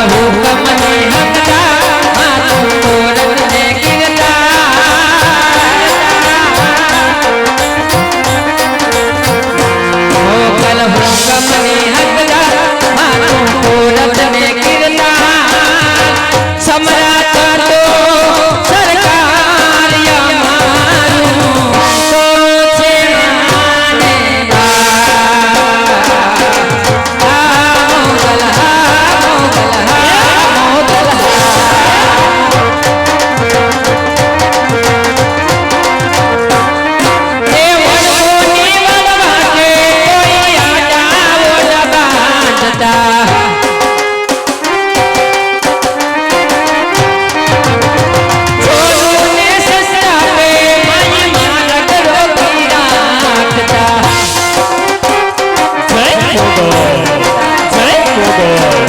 હુકમને હકદાર Gogo. Jai Gogo.